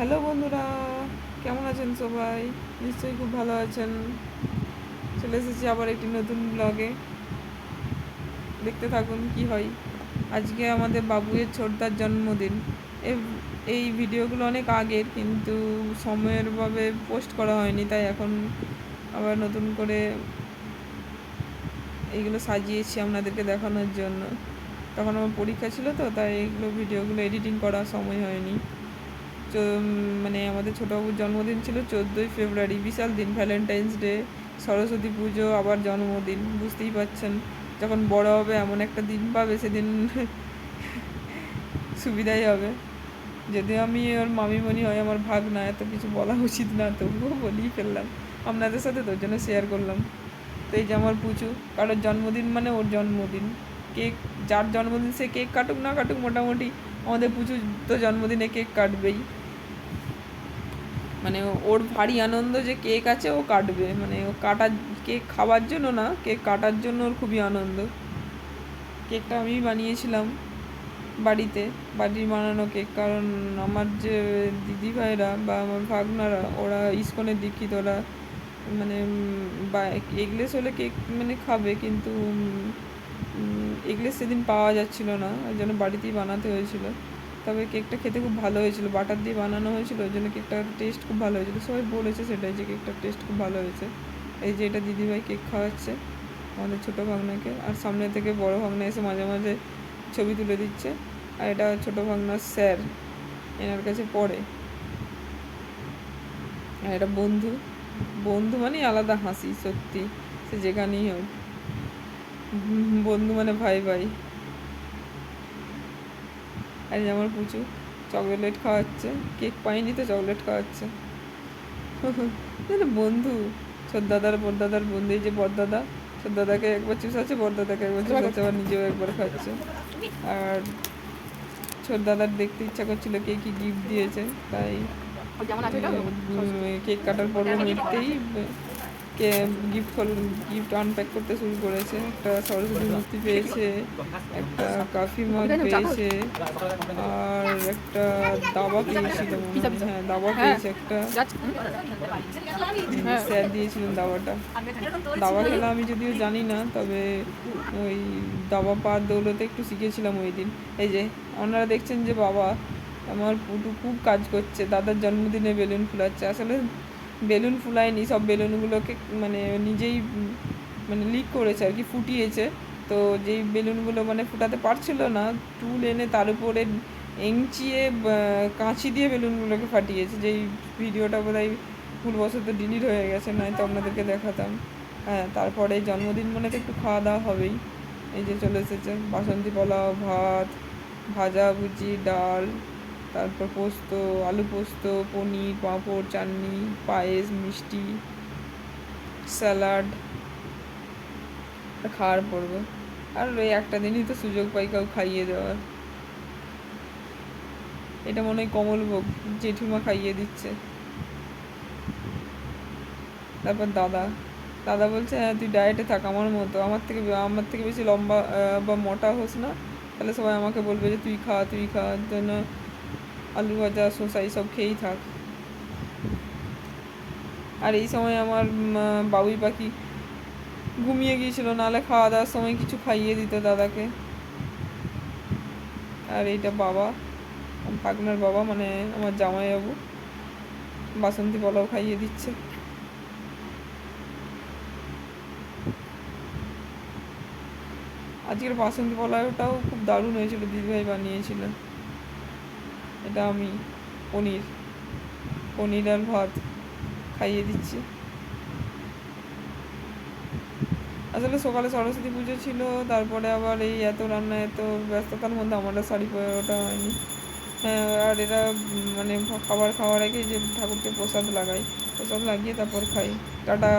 Hello বন্ধুরা, কেমন আছেন সবাই? নিশ্চয়ই খুব ভালো আছেন। চলে এসেছি আবার একটি নতুন ব্লগে দেখতে থাকুন কি হয়। আজকে আমাদের বাবুয়ের ছোটদার জন্মদিন। এই ভিডিওগুলো অনেক আগের, কিন্তু সময়ের ভাবে পোস্ট করা হয়নি, তাই এখন আবার নতুন করে এইগুলো সাজিয়েছি আপনাদেরকে দেখানোর জন্য। তখন আমার পরীক্ষা ছিল তো, তাই এইগুলো ভিডিওগুলো এডিটিং করার সময় হয়নি। মানে আমাদের ছোটোবাবুর জন্মদিন ছিল চোদ্দোই ফেব্রুয়ারি, বিশাল দিন ভ্যালেন্টাইন্স ডে সরস্বতী পুজো, আবার জন্মদিন, বুঝতেই পারছেন। যখন বড় হবে, এমন একটা দিন পাবে, সেদিন সুবিধাই হবে। যদি আমি ওর মামিমণি হয়, আমার ভাগ না এত কিছু বলা উচিত না, তবুও বলেই ফেললাম। আপনাদের সাথে তোর জন্য শেয়ার করলাম। তো এই যে আমার পুচু, কারোর জন্মদিন মানে ওর জন্মদিন। কেক, যার জন্মদিন সে কেক কাটুক না কাটুক, মোটামুটি আমাদের পুচু তো জন্মদিনে কেক কাটবেই। মানে ওর ভারী আনন্দ যে কেক আছে, ও কাটবে। মানে ও কাটার কেক খাওয়ার জন্য না, কেক কাটার জন্য ওর খুবই আনন্দ। কেকটা আমি বানিয়েছিলাম বাড়িতে, বাড়ির বানানো কেক। কারণ আমার যে দিদি ভাইরা বা আমার ভাগনারা, ওরা ইস্কনের দীক্ষিত, ওরা মানে এগলেস হলে কেক মানে খাবে, কিন্তু এগলেস সেদিন পাওয়া যাচ্ছিল না, ওই জন্য বাড়িতেই বানাতে হয়েছিল। তবে কেকটা খেতে খুব ভালো হয়েছিল, বাটার দিয়ে বানানো হয়েছিল, ওই জন্য কেকটার টেস্ট খুব ভালো হয়েছিল। সবাই বলেছে সেটাই যে কেকটার টেস্ট খুব ভালো হয়েছে। এই যে এটা দিদিভাই কেক খাওয়াচ্ছে, আমাদের ছোটো ভাগনাকে। আর সামনে থেকে বড় ভাগনা এসে মাঝে মাঝে ছবি তুলে দিচ্ছে। আর এটা ছোটো ভাগনার স্যার, এনার কাছে পড়ে। আর এটা বন্ধু। বন্ধু মানে আলাদা হাসি, সত্যি। সে যেখানেই হোক। বন্ধু মানে ভাই ভাই। আর আমার পুচু চকলেট খাওয়াচ্ছে কেক পাইনি তো চকলেট খাওয়াচ্ছে। বন্ধু ছোটদাদার বরদাদার বন্ধু এই যে বড়দাদা ছোটদাদাকে একবার চুষাচ্ছে বরদাদাকে একবার চুষাচ্ছে আবার নিজেও একবার খাচ্ছে। আর ছোট দাদার দেখতে ইচ্ছা করছিল কে কি গিফট দিয়েছে তাই কেক কাটার পর মিটতেই কে গিফট গিফট আনপ্যাক করতে শুরু করেছে। একটা সরস্বতী মূর্তি পেয়েছে একটা কাফি মগ পেয়েছে আর একটা দাবা পেয়েছিল হ্যাঁ। দাবা পেয়েছে একটা। হ্যাঁ। স্যার দিয়েছিলেন দাবাটা। দাবা খেলা আমি যদিও জানি না তবে ওই দাবা পা দৌলতে একটু শিখেছিলাম ওই দিন। এই যে আপনারা দেখছেন যে বাবা আমার পুটু খুব কাজ করছে। দাদার জন্মদিনে বেলুন ফুলাচ্ছে। আসলে বেলুন ফুলায়নি, সব বেলুনগুলোকে মানে নিজেই মানে লিক করেছে আর কি, ফুটিয়েছে। তো যেই বেলুনগুলো মানে ফুটাতে পারছিল না, টুল এনে তার উপরে এংচিয়ে কাঁচি দিয়ে বেলুনগুলোকে ফাটিয়েছে। যেই ভিডিওটা বোধ বোধহয় ভুলবশত ডিলিট হয়ে গেছে নয় তো আপনাদেরকে দেখাতাম। হ্যাঁ তারপরে জন্মদিন মানে তো একটু খাওয়া দাওয়া হবেই। এই যে চলে এসেছে, বাসন্তী পোলাও, ভাত, ভাজা, ভুজি, ডাল। তারপর পোস্ত, আলু পোস্ত, পনির, পাঁপড়, চাটনি, পায়েস, মিষ্টি, স্যালাড খাওয়ার পড়বে আর ওই একটা দিনই তো সুযোগ পাই কাউ খাইয়ে দেওয়ার। এটা মনে হয় কমলভোগ জেঠিমা খাইয়ে দিচ্ছে। তারপর দাদা। দাদা বলছে হ্যাঁ তুই ডায়েটে থাক আমার মতো। আমার থেকে আমার থেকে বেশি লম্বা বা মোটা হোস না। তাহলে সবাই আমাকে বলবে যে, তুই খা তুই খা। জন্য আলু ভাজা, শসা এইসব খেয়েই থাক। আর এই সময় আমার বাবুই পাখি ঘুমিয়ে গিয়েছিল, নাহলে খাওয়া দাওয়ার সময় কিছু খাইয়ে দিত দাদাকে। আর এইটা বাবা পাগনার বাবা মানে আমার জামাইবাবু। বাসন্তী পোলাও খাইয়ে দিচ্ছে। আজকের বাসন্তী পোলাওটাও খুব দারুণ হয়েছিল, দিদিভাই বানিয়েছিলেন। এটা আমি পনির। পনির আর ভাত খাইয়ে দিচ্ছি। আসলে সকালে সরস্বতী পুজো ছিল, তারপরে আবার এই এত রান্না, এত ব্যস্ততার মধ্যে আমার আর শাড়ি পরে ওটা হয়নি। হ্যাঁ আর এরা মানে খাবার খাওয়ার আগে যে ঠাকুরকে প্রসাদ লাগাই, প্রসাদ লাগিয়ে তারপর খাই। টাটা।